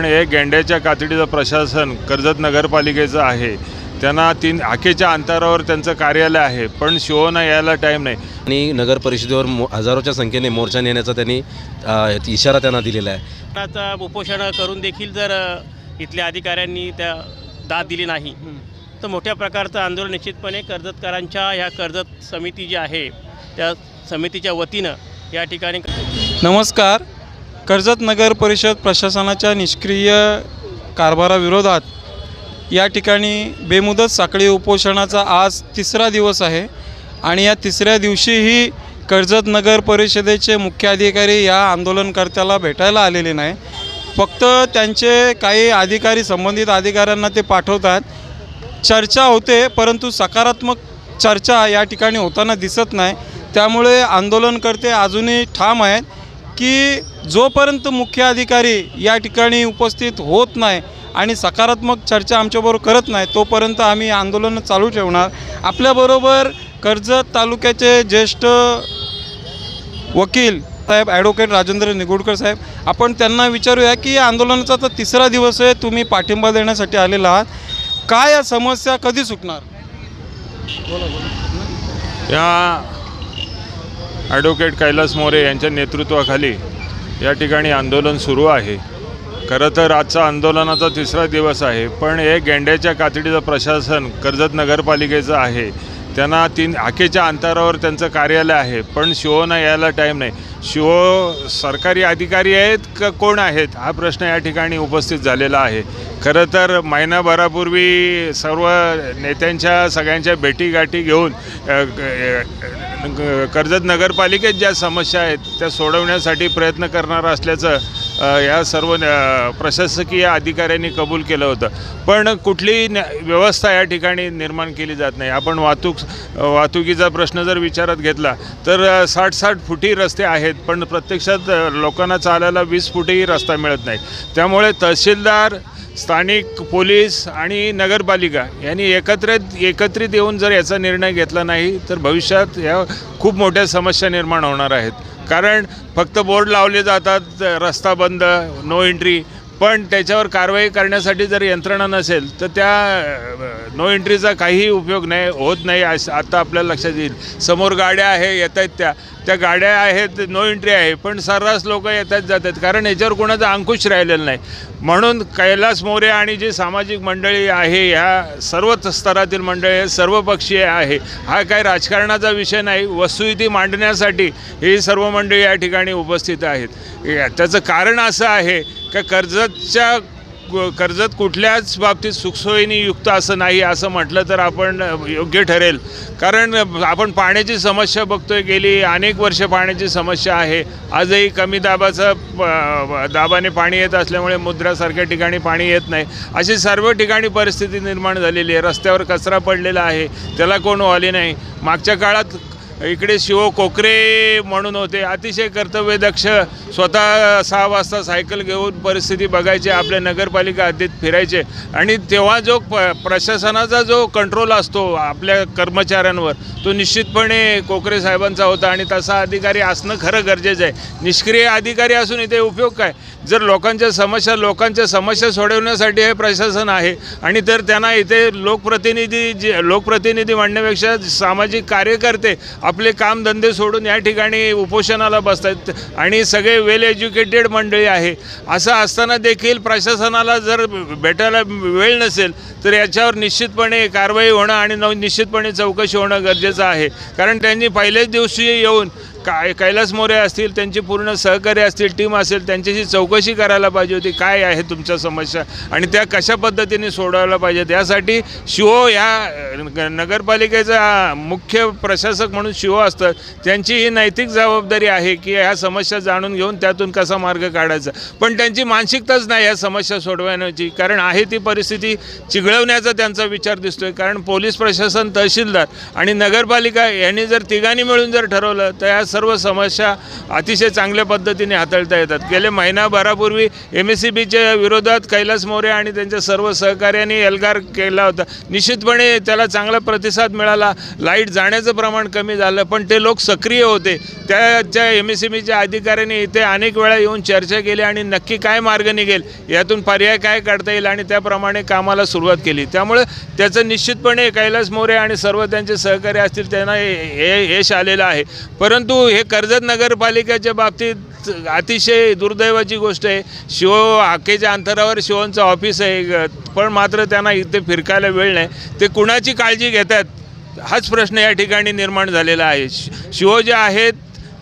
पण हे गेंड्याच्या कातडीचं प्रशासन कर्जत नगरपालिकेचं आहे. त्यांना तीन हाकेच्या अंतरावर त्यांचं कार्यालय आहे पण शिवना यायला टाईम नाही. आणि नगर परिषदेवर मो हजारोच्या संख्येने मोर्चा नेण्याचा त्यांनी अ, इशारा त्यांना दिलेला आहे. आता उपोषण करून देखील जर अ, इथल्या अधिकाऱ्यांनी त्या दाद दिली नाही तर मोठ्या प्रकारचं आंदोलन निश्चितपणे कर्जतकरांच्या ह्या कर्जत समिती जी आहे त्या समितीच्या वतीनं या ठिकाणी नमस्कार. कर्जत नगर परिषद प्रशासनाच्या निष्क्रिय कारभाराविरोधात या ठिकाणी बेमुदत साखळी उपोषणाचा आज तिसरा दिवस आहे आणि या तिसऱ्या दिवशीही कर्जत नगर परिषदेचे मुख्य अधिकारी या आंदोलनकर्त्याला भेटायला आलेले नाही. फक्त त्यांचे काही अधिकारी संबंधित अधिकाऱ्यांना ते पाठवतात. चर्चा होते परंतु सकारात्मक चर्चा या ठिकाणी होताना दिसत नाही. त्यामुळे आंदोलनकर्ते अजूनही ठाम आहेत. की जोपर्यंत मुख्य अधिकारी या ठिकाणी उपस्थित होत नाही आणि सकारात्मक चर्चा आमच्याबरोबर करत नाही तोपर्यंत आम्ही आंदोलन चालू ठेवणार. आपल्याबरोबर कर्जत तालुक्याचे ज्येष्ठ वकील साहेब ॲडव्होकेट राजेंद्र निगुडकर साहेब आपण त्यांना विचारूया की या आंदोलनाचा तर तिसरा दिवस आहे तुम्ही पाठिंबा देण्यासाठी आलेला आहात. काय या समस्या कधी सुटणार? या ॲडव्होकेट कैलास मोरे यांच्या नेतृत्वाखाली या ठिकाणी आंदोलन सुरू आहे. खरं तर आजचा आंदोलनाचा तिसरा दिवस आहे पण हे गेंड्याच्या कातडीचं प्रशासन कर्जत नगरपालिकेचं आहे. त्यांना तीन हाकेच्या अंतरावर त्यांचं कार्यालय आहे पण शिवना यायला टाईम नाही. शिव सरकारी अधिकारी आहेत का कोण आहेत? हा प्रश्न या ठिकाणी उपस्थित झालेला आहे. खरं तर महिनाभरापूर्वी सर्व नेत्यांच्या सगळ्यांच्या भेटीगाठी घेऊन कर्जत नगरपालिकेत ज्या समस्या आहेत त्या सोडवण्यासाठी प्रयत्न करणार असल्याचं या सर्व न- प्रशासकीय अधिकाऱ्यांनी कबूल केलं होतं. पण कुठलीही व्यवस्था या ठिकाणी निर्माण केली जात नाही. आपण वाहतूक वाहतुकीचा प्रश्न जर विचारात घेतला तर साठ साठ फुटी रस्ते आहेत पण प्रत्यक्षात लोकांना चालायला वीस फुटीही रस्ता मिळत नाही. त्यामुळे तहसीलदार स्थानिक पोलीस आणि नगरपालिका यांनी एकत्रित एकत्रित येऊन जर याचा निर्णय घेतला नाही तर भविष्यात या खूप मोठ्या समस्या निर्माण होणार आहेत. कारण फक्त बोर्ड लावले जातात रस्ता बंद नो एंट्री पण त्याच्यावर कारवाई करण्यासाठी जर यंत्रणा नसेल तर त्या नो एंट्रीचा काहीही उपयोग नाही होत नाही असं आता आपल्याला लक्षात येईल. समोर गाड्या आहे येत आहेत त्या. त्या गाड्या आहेत नो एंट्री आहे पण सर्रास लोक येतात जातात कारण याच्यावर कोणाचा अंकुश राहिलेला नाही. म्हणून कैलास मोरे आणि जी सामाजिक मंडळी आहे ह्या सर्व स्तरातील मंडळी आहे, आहे. हा काही राजकारणाचा विषय नाही वस्तुस्थिती मांडण्यासाठी ही सर्व मंडळी या ठिकाणी उपस्थित आहेत. या- त्याचं कारण असं आहे का कर्जतच्या कर्जत कुठल्याच बाबतीत सुखसोयीने युक्त असं नाही असं म्हटलं तर आपण योग्य ठरेल. कारण आपण पाण्याची समस्या बघतोय गेली अनेक वर्ष पाण्याची समस्या आहे. आजही कमी दाबाचं प- दाबाने पाणी येत असल्यामुळे मुद्रासारख्या ठिकाणी पाणी येत नाही. अशी सर्व ठिकाणी परिस्थिती निर्माण झालेली आहे. रस्त्यावर कचरा पडलेला आहे. त्याला कोण वाली नाही. मागच्या काळात इकडे शिव कोकरे म्हणून होते. अतिशय कर्तव्यदक्ष स्वतः सहा वाजता सायकल घेऊन परिस्थिती बघायचे आपल्या नगरपालिका हद्दीत फिरायचे. आणि तेव्हा जो प प्रशासनाचा जो कंट्रोल असतो आपल्या कर्मचाऱ्यांवर तो निश्चितपणे कोकरे साहेबांचा होता. आणि तसा अधिकारी असणं खरं गरजेचं आहे. निष्क्रिय अधिकारी असून इथे उपयोग काय? जर लोकांच्या समस्या लोकांच्या समस्या सोडवण्यासाठी हे प्रशासन आहे आणि तर त्यांना इथे लोकप्रतिनिधी जे लोकप्रतिनिधी म्हणण्यापेक्षा सामाजिक कार्यकर्ते आपले कामधंदे सोडून या ठिकाणी उपोषणाला बसतात आणि सगळे वेल एज्युकेटेड मंडळी आहे. असं असताना देखील प्रशासनाला जर भेटायला वेळ नसेल तर याच्यावर निश्चितपणे कारवाई होणं आणि निश्चितपणे चौकशी होणं गरजेचं आहे. कारण त्यांनी पहिल्याच दिवशी येऊन काय कैलास मोरे असतील त्यांची पूर्ण सहकारी असतील टीम असेल त्यांच्याशी चौकशी करायला पाहिजे होती. काय आहे तुमच्या समस्या? आणि त्या कशा पद्धतीने सोडवायला पाहिजेत? यासाठी शिवो या नगरपालिकेचा मुख्य प्रशासक म्हणून शिवो असतात. त्यांची ही नैतिक जबाबदारी आहे की ह्या समस्या जाणून घेऊन त्यातून कसा मार्ग काढायचा? पण त्यांची मानसिकताच नाही या समस्या सोडवण्याची. कारण आहे ती परिस्थिती चिघळवण्याचा त्यांचा विचार दिसतोय. कारण पोलीस प्रशासन तहसीलदार आणि नगरपालिका यांनी जर तिघांनी मिळून जर ठरवलं तर या सर्व समस्या अतिशय चांगल्या पद्धतीने हाताळता येतात. गेले महिनाभरापूर्वी एम एस सी बीच्या विरोधात कैलास मोरे आणि त्यांच्या सर्व सहकार्यांनी एल्गार केला होता. निश्चितपणे त्याला चांगला प्रतिसाद मिळाला. लाइट जाण्याचं प्रमाण कमी झालं पण ते लोक सक्रिय होते. त्याच्या एम एस सी बीच्या अधिकाऱ्यांनी इथे अनेक वेळा येऊन चर्चा केली आणि नक्की काय मार्ग निघेल यातून पर्याय काय काढता येईल आणि त्याप्रमाणे कामाला सुरुवात केली. त्यामुळे त्याचं निश्चितपणे कैलास मोरे आणि सर्व त्यांचे सहकारी असतील त्यांना हे हे यश आलेलं आहे. परंतु हे कर्जत नगरपालिकेच्या बाबतीत अतिशय दुर्दैवाची गोष्ट आहे. शिव हाकेच्या अंतरावर शिवनचं ऑफिस आहे. पण मात्र त्यांना इथे फिरकायला वेळ नाही. ते कुणाची काळजी घेतात? हाच प्रश्न या ठिकाणी निर्माण झालेला आहे. शि- शिव जे आहेत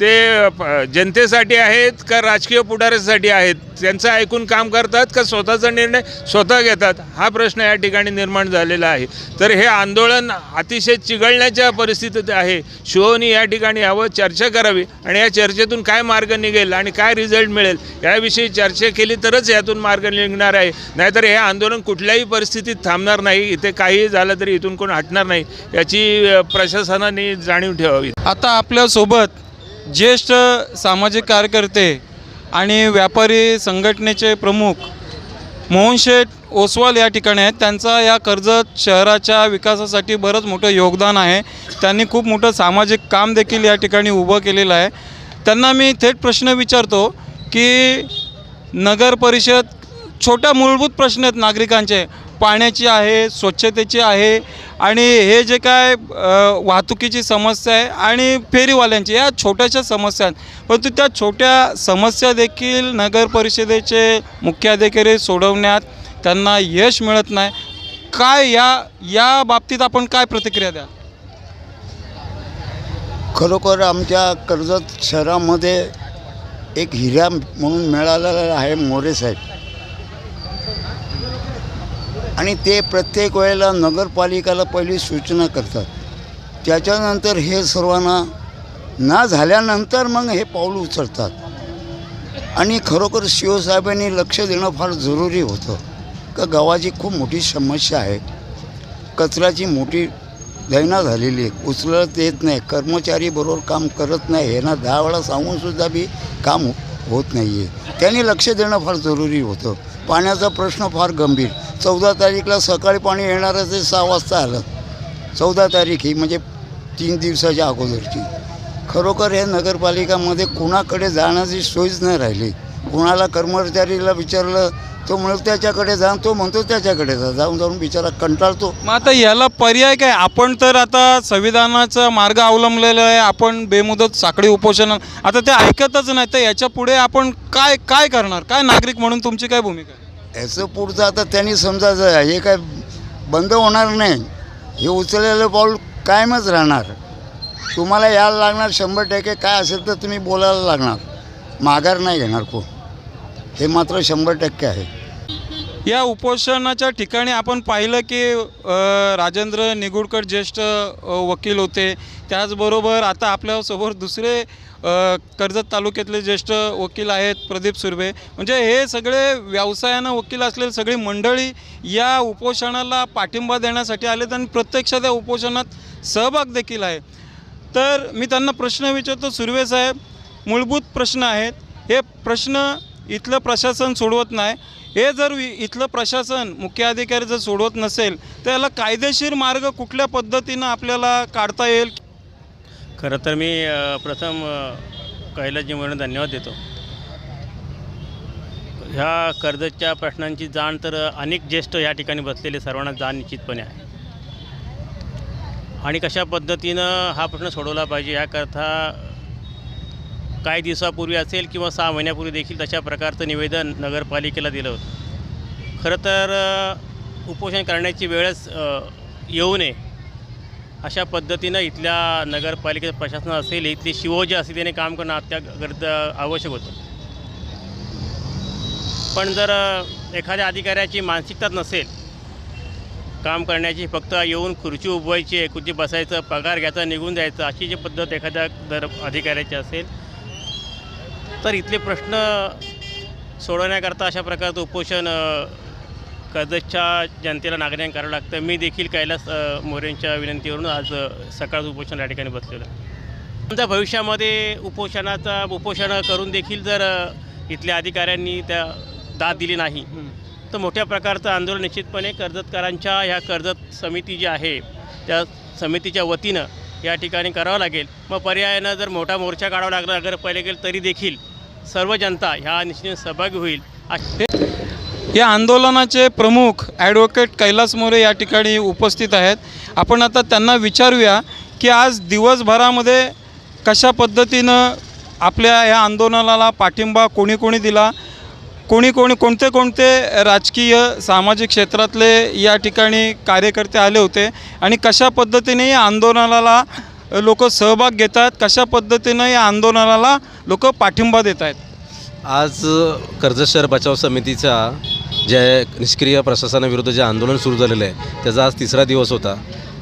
ते प- जनतेसाठी आहेत का राजकीय पुढाऱ्यासाठी आहेत? त्यांचं ऐकून काम करतात का स्वतःचा निर्णय स्वतः घेतात? हा प्रश्न या ठिकाणी निर्माण झालेला आहे. तर हे आंदोलन अतिशय चिघळण्याच्या परिस्थितीत आहे. शिवनी या ठिकाणी यावं चर्चा करावी आणि या चर्चेतून काय मार्ग निघेल आणि काय रिझल्ट मिळेल याविषयी चर्चा केली तरच यातून मार्ग निघणार आहे. नाहीतर हे आंदोलन कुठल्याही परिस्थितीत थांबणार नाही. इथे काहीही झालं तरी इथून कोण हटणार नाही. याची प्रशासनाने जाणीव ठेवावी. आता आपल्यासोबत ज्येष्ठ सामाजिक कार्यकर्ते आणि व्यापारी संघटनेचे प्रमुख मोहन शेठ ओसवाल या ठिकाणी आहेत. त्यांचा या कर्जत शहराच्या विकासासाठी बरंच मोठं योगदान आहे. त्यांनी खूप मोठं सामाजिक काम देखील या ठिकाणी उभं केलेलं आहे. त्यांना मी थेट प्रश्न विचारतो की नगर परिषद छोट्या मूलभूत प्रश्न आहेत नागरिकांचे. पाण्याची आहे स्वच्छतेची आहे आणि हे जे काय वाहतुकीची समस्या आहे आणि फेरीवाल्यांची या छोट्याशा समस्या आहेत. परंतु त्या छोट्या समस्या देखील नगर परिषदेचे मुख्याधिकारी सोडवण्यात त्यांना यश मिळत नाही. काय या या बाबतीत आपण काय प्रतिक्रिया द्या खरोखर आमच्या कर्जत शहरामध्ये एक हिरा म्हणून मिळालेला आहे मोरे साहेब. आणि ते प्रत्येक वेळेला नगरपालिकेला पहिली सूचना करतात. त्याच्यानंतर हे सर्वांना ना झाल्यानंतर मग हे पाऊल उचलतात. आणि खरोखर शिवसाहेबांनी लक्ष देणं फार जरुरी होतं. का गावाची खूप मोठी समस्या आहे. कचऱ्याची मोठी दैना झालेली आहे. उचलत येत नाही. कर्मचारी बरोबर काम करत नाही. हे ना दहा वेळा सांगूनसुद्धा बी काम होत नाही आहे त्यांनी लक्ष देणं फार जरुरी होतं. पाण्याचा प्रश्न फार गंभीर. चौदा तारीखला सकाळी पाणी येणारं ते सहा वाजता आलं. चौदा तारीख ही म्हणजे तीन दिवसाच्या अगोदरची. खरोखर हे नगरपालिकामध्ये कुणाकडे जाण्याची सोयच नाही राहिली. कुणाला कर्मचारीला विचारलं तो म्हणतो त्याच्याकडे जा तो म्हणतो त्याच्याकडे जा. जाऊन जाऊन बिचारा कंटाळतो. मग आता याला पर्याय काय? आपण तर आता संविधानाचा मार्ग अवलंबलेला आहे. आपण बेमुदत साखळी उपोषण आता ते ऐकतच नाही. तर याच्यापुढे आपण काय काय करणार? काय नागरिक म्हणून तुमची काय भूमिका आहे? याचं पुढचं आता त्यांनी समजायचं हे काय बंद होणार नाही हे उचललेलं पाऊल कायमच राहणार. तुम्हाला यायला लागणार शंभर टक्के काय असेल तर तुम्ही बोलायला लागणार. माघार नाही घेणार कोण. हे मात्र शंभर टक्के आहे. या उपोषणाच्या ठिकाणी आपण पाहिलं की राजेंद्र निगुडकर ज्येष्ठ वकील होते. त्याचबरोबर आता आपल्यासोबत दुसरे कर्जत तालुक्यातले ज्येष्ठ वकील आहेत प्रदीप सुर्वे. म्हणजे हे सगळे व्यवसायानं वकील असलेली सगळी मंडळी या उपोषणाला पाठिंबा देण्यासाठी आलेत आणि प्रत्यक्ष त्या उपोषणात सहभाग देखील आहे. तर मी त्यांना प्रश्न विचारतो सुर्वे साहेब मूलभूत प्रश्न आहेत. हे प्रश्न इथलं प्रशासन सोडवत नाही. हे जर वि- इथलं प्रशासन मुख्य अधिकारी जर सोडवत नसेल तर याला कायदेशीर मार्ग कुठल्या पद्धतीनं आपल्याला काढता येईल? खरं तर मी प्रथम अ, कैलासजी म्हणून धन्यवाद देतो. ह्या कर्जतच्या प्रश्नांची जाण तर अनेक ज्येष्ठ या ठिकाणी बसलेले सर्वांना जाण निश्चितपणे आहे. आणि कशा पद्धतीनं हा प्रश्न सोडवला पाहिजे याकरता काही दिवसापूर्वी असेल किंवा सहा महिन्यापूर्वी देखील तशा प्रकारचं निवेदन नगरपालिकेला दिलं. होतं खरं तर उपोषण करण्याची वेळच येऊ नये अशा पद्धतीनं इथल्या नगरपालिकेचं प्रशासन असेल इथली शिवो जे असेल त्याने काम करणं अत्या गरज आवश्यक होतं. पण जर एखाद्या अधिकाऱ्याची मानसिकताच नसेल काम करण्याची फक्त येऊन खुर्ची उभवायची आहे खुर्ची बसायचं पगार घ्यायचा निघून जायचं अशी जी पद्धत एखाद्या दर अधिकाऱ्याची असेल तर इथले प्रश्न सोडवण्याकरता अशा प्रकारचं उपोषण कर्जतच्या जनतेला नागरिकांना करावं लागतं. मी देखील कैलास मोरेंच्या विनंतीवरून आज सकाळचं उपोषण या ठिकाणी बसलेलं समजा भविष्यामध्ये उपोषणाचा उपोषण करून देखील जर इथल्या अधिकाऱ्यांनी त्या दाद दिली नाही तर मोठ्या प्रकारचं आंदोलन निश्चितपणे कर्जतकरांच्या ह्या कर्जत समिती जी आहे त्या समितीच्या वतीनं या ठिकाणी करावं लागेल. मग पर्यायानं जर मोठा मोर्चा काढावा लागला अगर पहिले गेलं तरी देखील सर्व जनता ह्या निश्चित सहभागी होईल. या आंदोलनाचे प्रमुख ॲडव्होकेट कैलास मोरे या ठिकाणी उपस्थित आहेत. आपण आता त्यांना विचारूया की आज दिवसभरामध्ये कशा पद्धतीनं आपल्या या आंदोलनाला पाठिंबा कोणी कोणी दिला? कोणी कोणी कोणते कोणते राजकीय सामाजिक क्षेत्रातले या ठिकाणी कार्यकर्ते आले होते? आणि कशा पद्धतीने या आंदोलनाला लोक सहभाग घेतात कशा पद्धतीनं या आंदोलनाला लोक पाठिंबा देत आहेत आज कर्जत शहर बचाव समितीचा जे निष्क्रिय प्रशासनाविरुद्ध जे आंदोलन सुरू झालेलं आहे त्याचा आज तिसरा दिवस होता.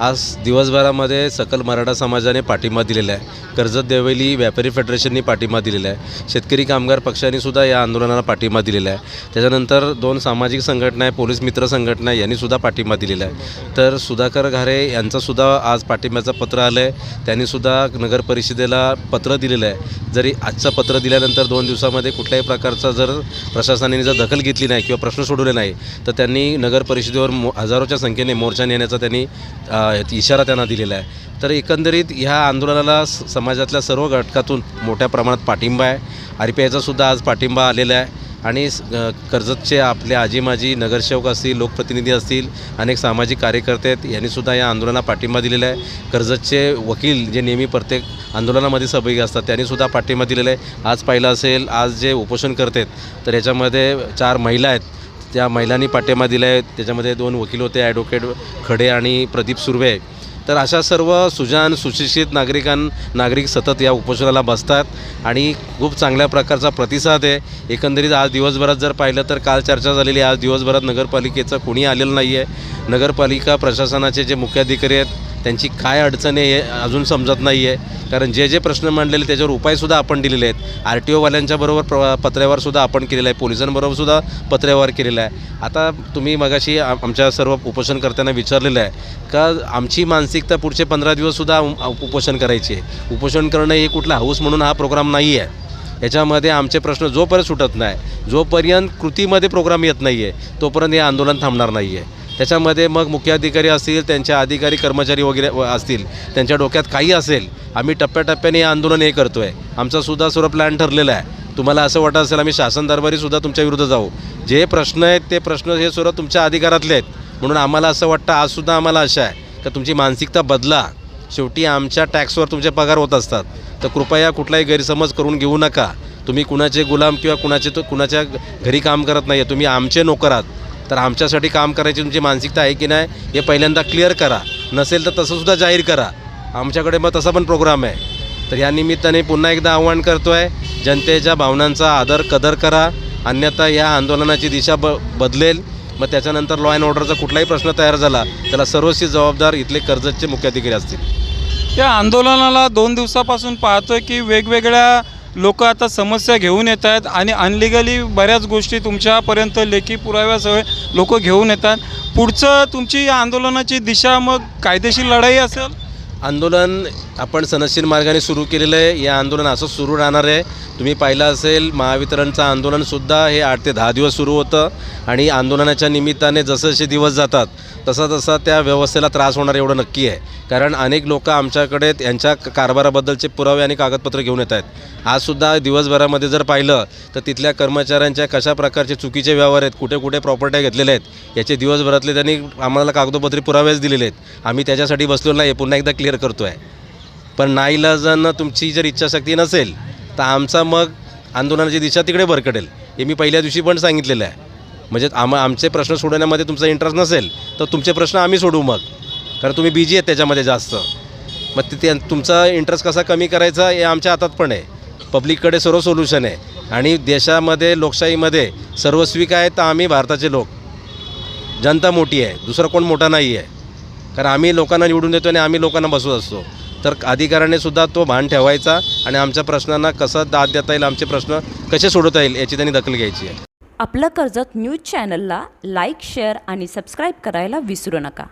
आज दिवसभरामध्ये सकल मराठा समाजाने पाठिंबा दिलेला आहे. कर्जत देवेली व्यापारी फेडरेशननी पाठिंबा दिलेला आहे. शेतकरी कामगार पक्षाने सुद्धा या आंदोलनाला पाठिंबा दिलेला आहे. त्याच्यानंतर दोन सामाजिक संघटना आहे पोलीस मित्र संघटना आहे यांनी सुद्धा पाठिंबा दिलेला आहे. तर सुधाकर घारे यांचासुद्धा आज पाठिंब्याचं पत्र आलं आहे त्यांनीसुद्धा नगर परिषदेला पत्र दिलेलं आहे. जरी आजचं पत्र दिल्यानंतर दोन दिवसामध्ये कुठल्याही प्रकारचा जर प्रशासनाने जर दखल घेतली नाही किंवा प्रश्न सोडवले नाही तर त्यांनी नगर परिषदेवर मो हजारोच्या संख्येने मोर्चा नेण्याचा त्यांनी इशारा त्यांना दिलेला आहे. तर एकंदरीत ह्या आंदोलनाला समाजातल्या सर्व घटकातून मोठ्या प्रमाणात पाठिंबा आहे. आर पी आयचासुद्धा आज पाठिंबा आलेला आहे. आणि कर्जतचे आपले आजी माजी नगरसेवक असतील लोकप्रतिनिधी असतील अनेक सामाजिक कार्यकर्ते आहेत यांनीसुद्धा या आंदोलनाला पाठिंबा दिलेला आहे. कर्जतचे वकील जे नेहमी प्रत्येक आंदोलनामध्ये सहभागी असतात त्यांनीसुद्धा पाठिंबा दिलेला आहे. आज पाहिलं असेल आज जे उपोषण करतात तर याच्यामध्ये चार महिला आहेत. त्या महिलांनी पाठिंबा दिला आहे त्याच्यामध्ये दोन वकील होते ॲडव्होकेट खडे आणि प्रदीप सुर्वे. तर अशा सर्व सुजान सुशिक्षित नागरिकां नागरिक सतत या उपोषणाला बसतात आणि खूप चांगल्या प्रकारचा प्रतिसाद आहे. एकंदरीत आज दिवसभरात जर पाहिलं तर काल चर्चा झालेली आज दिवसभरात नगरपालिकेचं कोणी आलेलं नाही आहे नगरपालिका प्रशासनाचे जे मुख्याधिकारी आहेत त्यांची काय अडचण आहे हे अजून समजत नाही आहे कारण जे जे प्रश्न मांडलेले त्याच्यावर उपायसुद्धा आपण दिलेले आहेत. आर टी ओवाल्यांच्याबरोबर प्र पत्रव्यवहारसुद्धा आपण केलेलं आहे. पोलिसांबरोबरसुद्धा पत्र्यावर आहे. आता तुम्ही मगाशी आमच्या सर्व उपोषणकर्त्यांना विचारलेलं आहे. का आमची मानसिकता पुढचे पंधरा दिवससुद्धा उपोषण करायची आहे? उपोषण करणं हे कुठला हाऊस म्हणून हा प्रोग्राम नाही आहे याच्यामध्ये आमचे प्रश्न जोपर्यंत सुटत नाही जोपर्यंत कृतीमध्ये प्रोग्राम येत नाही आहे तोपर्यंत हे आंदोलन थांबणार नाही आहे त्याच्यामध्ये मग मुख्याधिकारी असतील त्यांचे अधिकारी कर्मचारी वगैरे असतील त्यांच्या डोक्यात काही असेल आम्ही टप्प्याटप्प्याने हे आंदोलन हे करतो आहे आमचासुद्धा सर्व प्लॅन ठरलेला आहे. तुम्हाला असं वाटत असेल आम्ही शासन दरबारीसुद्धा तुमच्या विरुद्ध जाऊ. जे प्रश्न आहेत ते प्रश्न हे सर्व तुमच्या अधिकारातले आहेत. म्हणून आम्हाला असं वाटतं आजसुद्धा आम्हाला आशा आहे का तुमची मानसिकता बदला. शेवटी आमच्या टॅक्सवर तुमचे पगार होत असतात. तर कृपया कुठलाही गैरसमज करून घेऊ नका. तुम्ही कुणाचे गुलाम किंवा कुणाचे तो कुणाच्या घरी काम करत नाही आहे तुम्ही आमचे नोकर आहात. तर आमच्यासाठी काम करायची तुमची मानसिकता आहे की नाही हे पहिल्यांदा क्लिअर करा. नसेल तर तसंसुद्धा जाहीर करा. आमच्याकडे मग तसा पण प्रोग्राम आहे. तर या निमित्ताने पुन्हा एकदा आव्हान करतो आहे जनतेच्या भावनांचा आदर कदर करा. अन्यथा या आंदोलनाची दिशा ब बदलेल. मग त्याच्यानंतर लॉ अँड ऑर्डरचा कुठलाही प्रश्न तयार झाला त्याला सर्वस्वी जबाबदार इथले कर्जतचे मुख्याधिकारी असतील. या आंदोलनाला दोन दिवसापासून पाहतोय की वेगवेगळ्या लोक आता समस्या घेऊन येत आहेत आणि अनलिगली बऱ्याच गोष्टी तुमच्यापर्यंत लेखी पुराव्यासह लोक घेऊन येतात. पुढचं तुमची या आंदोलनाची दिशा मग कायदेशीर लढाई असेल? आंदोलन आपण सनशील मार्गाने सुरू केलेलं आहे. या आंदोलन असं सुरू राहणार आहे. तुम्ही पाहिलं असेल महावितरणचं आंदोलनसुद्धा हे आठ ते दहा दिवस सुरू होतं आणि आंदोलनाच्या निमित्ताने जसजसे दिवस जातात तसा तसा त्या व्यवस्थेला त्रास होणार एवढं नक्की आहे. कारण अनेक लोक आमच्याकडे यांच्या कारभाराबद्दलचे पुरावे आणि कागदपत्र घेऊन येत आहेत. आजसुद्धा दिवसभरामध्ये जर पाहिलं तर तिथल्या कर्मचाऱ्यांच्या कशा प्रकारचे चुकीचे व्यवहार आहेत कुठे कुठे प्रॉपर्ट्या घेतलेल्या आहेत याचे दिवसभरातले त्यांनी आम्हाला कागदोपत्री पुरावेच दिलेले आहेत. आम्ही त्याच्यासाठी बसलो नाही पुन्हा एकदा क्लिअर करतो आहे पण नाईलाजानं तुमची जर इच्छाशक्ती नसेल तर आमचा मग आंदोलनाची दिशा तिकडे भरकटेल हे मी पहिल्या दिवशी पण सांगितलेलं आहे. म्हणजे आम आमचे प्रश्न सोडवण्यामध्ये तुमचा इंटरेस्ट नसेल तर तुमचे प्रश्न आम्ही सोडवू मग. कारण तुम्ही बिजी आहेत त्याच्यामध्ये जास्त. मग ते ते तुमचा इंटरेस्ट कसा कमी करायचा हे आमच्या हातात पण आहे. पब्लिककडे सर्व सोल्युशन आहे. आणि देशामध्ये लोकशाहीमध्ये सर्वस्वी काय तर आम्ही भारताचे लोक. जनता मोठी आहे दुसरा कोण मोठा नाही आहे कारण आम्ही लोकांना निवडून देतो आणि आम्ही लोकांना बसवत असतो. तर अधिकाऱ्याने सुद्धा तो भान ठेवायचा आणि आमच्या प्रश्नांना कसं दाद देता येईल आमचे प्रश्न कसे सोडवता येईल याची त्यांनी दखल घ्यायची आहे. आपलं कर्जत न्यूज चॅनलला लाईक शेअर आणि सबस्क्राईब करायला विसरू नका.